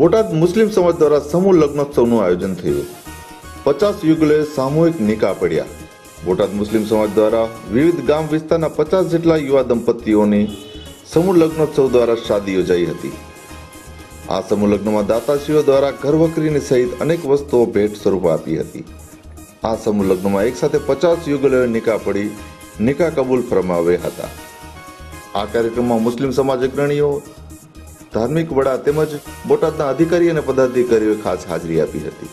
બોટાદ મુસ્લિમ સમાજ દ્વારા સમૂહ લગ્નોત્સવનું આયોજન થયું. પચાસ યુગલે સામૂહિક નિકાહ પડ્યા. બોટાદ મુસ્લિમ સમાજ દ્વારા વિવિધ ગામ વિસ્તારના પચાસ જેટલા યુવા દંપતીઓની સમૂહ લગ્નોત્સવ દ્વારા શાદી યોજાઈ હતી. આ સમૂહ લગ્નમાં દાતાશ્રીઓ દ્વારા ઘરવકરીની સહિત અનેક વસ્તુઓ ભેટ સ્વરૂપે આપી હતી. આ સમૂહ લગ્નમાં એકસાથે પચાસ યુગલોએ નિકાહ પડી નિકાહ કબૂલ ફરમાવ્યા હતા. આ કાર્યક્રમમાં મુસ્લિમ સમાજ અગ્રણીઓ ધાર્મિક વડા તેમજ બોટાદના અધિકારી અને પદાધિકારીઓએ ખાસ હાજરી આપી હતી.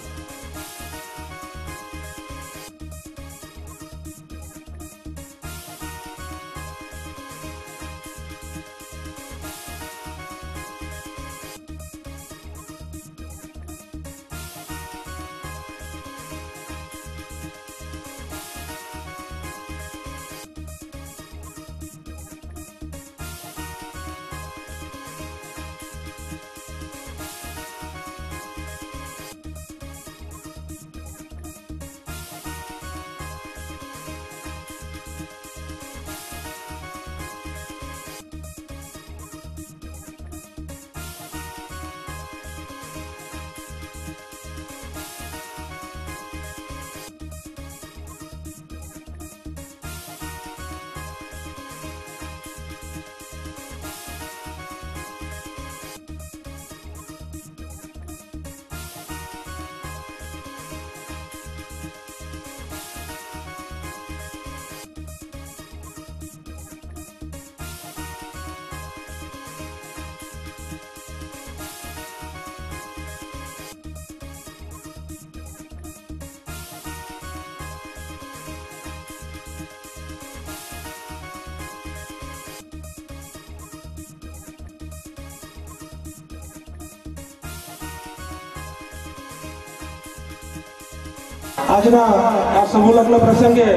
આજના આ સમૂહ પ્રસંગે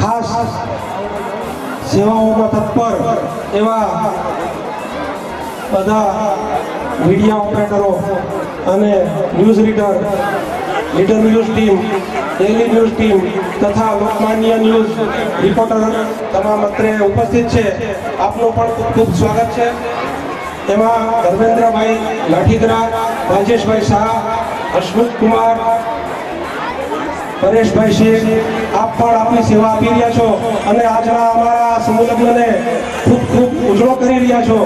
ખાસ સેવાઓમાં તત્પર એવા બધા મીડિયા ઓપરેટરો અને news reader leader news team daily news team તથા લોકમાન્ય ન્યૂઝ રિપોર્ટર તમામ અત્રે ઉપસ્થિત છે. આપનું પણ ખૂબ ખૂબ સ્વાગત છે. એમાં ધર્મેન્દ્રભાઈ લાઠીદરા, રાજેશભાઈ શાહ અશ્વિત કુમાર પરેશભાઈ શેખ આપ પણ આપની સેવા આપી રહ્યા છો અને આજના અમારા સમૂહ લગ્નને ખૂબ ખૂબ ઉજળો કરી રહ્યા છો.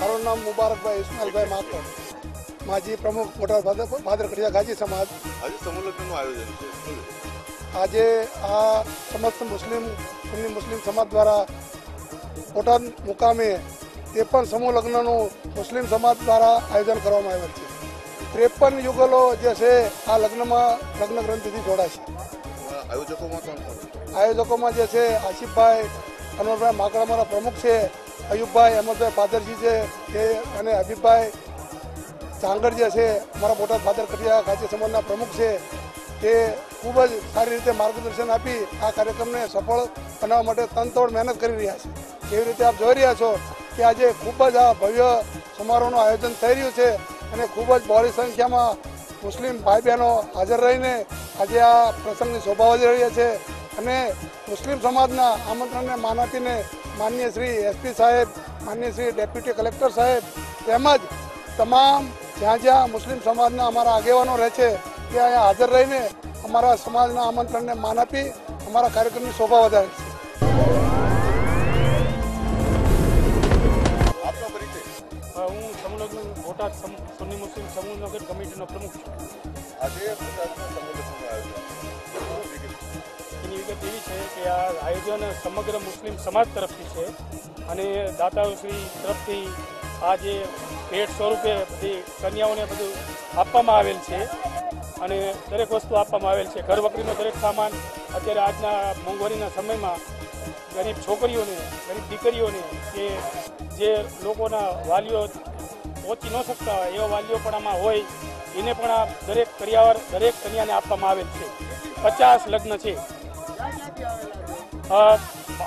મારું નામ મુબારકભાઈ ઇસ્માલભાઈ માકર માજી પ્રમુખ મોટા ભાદર ભાદર કડિયા ગાજી સમાજ. આજે સમૂહ આયોજન છે. આજે આ સમસ્ત મુસ્લિમ સુન્ની મુસ્લિમ સમાજ દ્વારા બોટાદ મુકામે ત્રેપન સમૂહ લગ્નનું મુસ્લિમ સમાજ દ્વારા આયોજન કરવામાં આવેલ છે. ત્રેપન યુગલો જે છે આ લગ્નમાં લગ્ન ગ્રંથિથી જોડાશે આયોજકોમાં જે છે આસિફભાઈ અનવરભાઈ માકડામારા પ્રમુખ છે અયુબભાઈ અમરભાઈ પાદરજી છે તે અને હબીબભાઈ ચાંગડ જે છે અમારા મોટા પાદર કટિયા ગાંધી સમાજના પ્રમુખ છે. તે ખૂબ જ સારી રીતે માર્ગદર્શન આપી આ કાર્યક્રમને સફળ બનાવવા માટે તનતોડ મહેનત કરી રહ્યા છે. એવી રીતે આપ જોઈ રહ્યા છો કે આજે ખૂબ જ આ ભવ્ય સમારોહનું આયોજન થઈ રહ્યું છે અને ખૂબ જ બહોળી સંખ્યામાં મુસ્લિમ ભાઈ બહેનો હાજર રહીને આજે આ પ્રસંગની શોભા વધી રહ્યા છે. અને મુસ્લિમ સમાજના આમંત્રણને માન આપીને માન્ય શ્રી એસપી સાહેબ માન્ય શ્રી ડેપ્યુટી કલેક્ટર સાહેબ તેમજ તમામ જ્યાં જ્યાં મુસ્લિમ સમાજના અમારા આગેવાનો રહે છે, ત્યાં હાજર રહીને અમારા સમાજના આમંત્રણને માન આપી અમારા કાર્યક્રમની શોભા વધારે છે. સમ- સુન્ની મુસ્લિમ સમૂહ નગર કમિટીનો પ્રમુખ છું. આજે એની વિગત એવી છે કે આ આયોજન સમગ્ર મુસ્લિમ સમાજ તરફથી છે અને દાતાશ્રી તરફથી આ જે ભેટ સ્વરૂપે બધી કન્યાઓને બધું આપવામાં આવેલ છે અને દરેક વસ્તુ આપવામાં આવેલ છે. ઘર વકરીનો દરેક સામાન અત્યારે આજના મોંઘવારીના સમયમાં ગરીબ છોકરીઓને ગરીબ દીકરીઓને કે જે લોકોના વાલીઓ પહોંચી ન શકતા હોય, એવા વાલીઓ પણ આમાં હોય. એને પણ આ દરેક કરિયાવર દરેક કન્યાને આપવામાં આવેલ છે. પચાસ લગ્ન છે.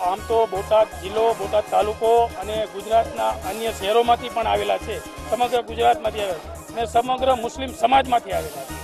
આમ તો બોટાદ જિલ્લો, બોટાદ તાલુકો અને ગુજરાતના અન્ય શહેરોમાંથી પણ આવેલા છે. સમગ્ર ગુજરાતમાંથી આવેલા અને સમગ્ર મુસ્લિમ સમાજમાંથી આવેલા છે.